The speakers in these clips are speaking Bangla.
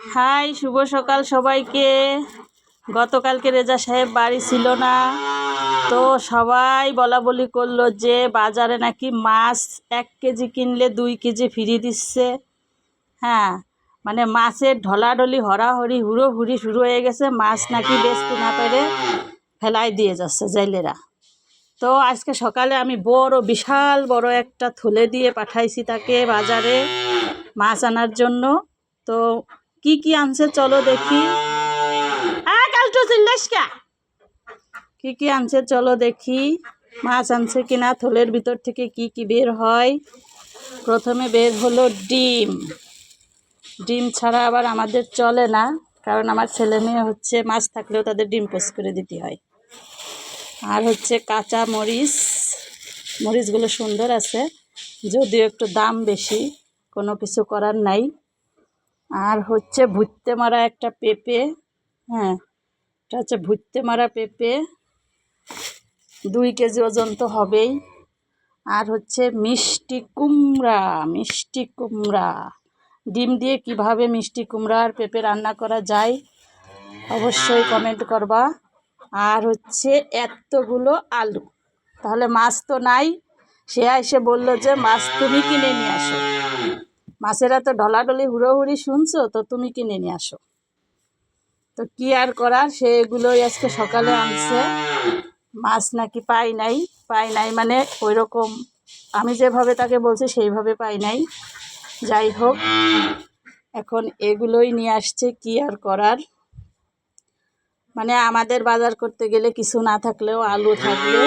হাই, শুভ সকাল সবাইকে। গতকালকে রেজা সাহেব বাড়ি ছিল না। তো সবাই বলা বলি করল যে, বাজারে নাকি মাছ এক কেজি কিনলে দুই কেজি ফিরি দিচ্ছে। হ্যাঁ মানে মাছের ঢলাঢলি হরাহরি হুড়োহুড়ি শুরু হয়ে গেছে। মাছ নাকি বেচতে না পেরে ফেলাই দিয়ে যাচ্ছে জেলেরা। তো আজকে সকালে আমি বড়, বিশাল বড় একটা থলে দিয়ে পাঠাইছি তাকে বাজারে মাছ আনার জন্য। তো কি কি আনছে চলো দেখি। হ্যাঁ কালটু চিল্লাস কা? কি আনছে চলো দেখি। মাছ আনছে কিনা, থলের ভিতর থেকে কি কি বের হয়। প্রথমে বের হলো ডিম। ডিম ছাড়া আবার আমাদের চলে না, কারণ আমার ছেলে মেয়ে হচ্ছে, মাছ থাকলেও তাদের ডিম পোস্ট করে দিতে হয়। আর হচ্ছে কাঁচা মরিচ। মরিচগুলো সুন্দর আছে, যদিও একটু দাম বেশি, কোনো কিছু করার নাই। আর হচ্ছে ভুত্তে মারা একটা পেঁপে হ্যাঁ এটা হচ্ছে ভুত্তে মারা পেঁপে, দুই কেজি ওজন তো হবেই। আর হচ্ছে মিষ্টি কুমড়া মিষ্টি কুমড়া, ডিম দিয়ে কীভাবে মিষ্টি কুমড়া আর পেঁপে রান্না করা যায় অবশ্যই কমেন্ট করবা। আর হচ্ছে এতগুলো আলু, তাহলে মাছ তো নাই, সে এসে বলল যে মাছ তুমি কিনে নিয়ে আসো। মাছেরা তো ঢলাঢলি হুড়োহুড়ি শুনছো, তো তুমি কিনে নিয়ে আসো। তো কি আর করার সে এগুলোই আজকে সকালে আনছে। মাছ নাকি পাই নাই পাই নাই মানে ওই রকম আমি যেভাবে তাকে বলছি সেইভাবে পাই নাই। যাই হোক, এখন এগুলোই নিয়ে আসছে, কি আর করার। মানে আমাদের বাজার করতে গেলে কিছু না থাকলেও আলু থাকলে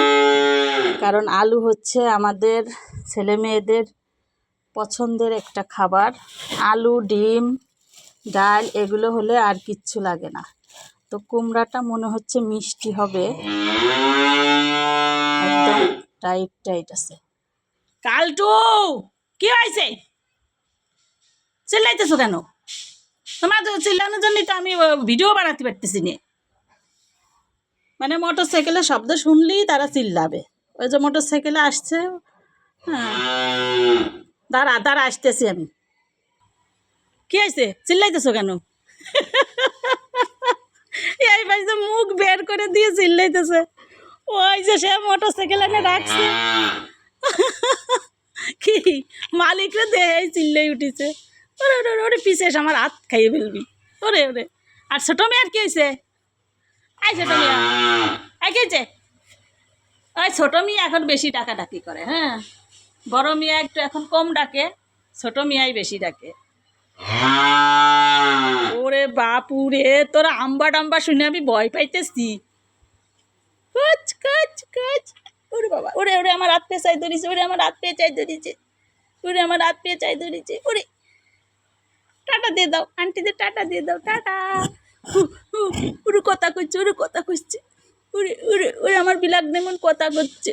কারণ আলু হচ্ছে আমাদের ছেলে মেয়েদের পছন্দের একটা খাবার। আলু, ডিম, ডাল, এগুলো হলে আর কিচ্ছু লাগে না। তো কুমড়াটা মনে হচ্ছে মিষ্টি হবে। একদম টাইট টাইট আছে। কালটু, কি হয়েছে? চিল্লাইতেছো কেন? তোমার চিল্লানোর জন্যই তো আমি ভিডিও বানাতে পারতেছি না। মানে মোটর সাইকেলের শব্দ শুনলেই তারা চিল্লাবে। ওই যে মোটর সাইকেলে আসছে হ্যাঁ। দাঁড়া দাঁড়া আসতেছি আমি। কি হয়েছে? চিল্লাইতেছো কেন? এই বাড়িতে মুখ বের করে দিয়ে চিল্লাইতেছে। ওই যে সে মোটর সাইকেল এনে রাখছে। কি? মালিকরা দেহে চিল্লাই উঠেছে। ওরে ওরে ওরে, পিছিয়ে আমার হাত খাইয়ে ফেলবি। ওরে ওরে আর ছোট মেয়ের কি হয়েছে? আই ছোট মিয়া। হয়েছে? ওই ছোট মেয়ে এখন বেশি টাকা ডাকি করে হ্যাঁ? বড় মিয়া একটু এখন কম ডাকে ছোট মিয়াই বেশি ডাকে। ওরে বাপুরে তোরা আম্বা টাম্বা শুনে আমি ভয় পাইতেছি। কচ কচ কচ। ওরে বাবা। ওরে ওরে আমার হাত পেয়ে চাই ধরিছে ওরে আমার হাত পেয়ে চাই ধরিছে। ওরে আমার হাত পেয়ে চাই ধরিছে ওরে। টাটা দিয়ে দাও আন্টিদের টাটা দিয়ে দাও টাটা। ওরে কথা কইছে ওরে কথা কইছে। ওরে ওরে ওরে আমার বিলাক নেমন কথা করছে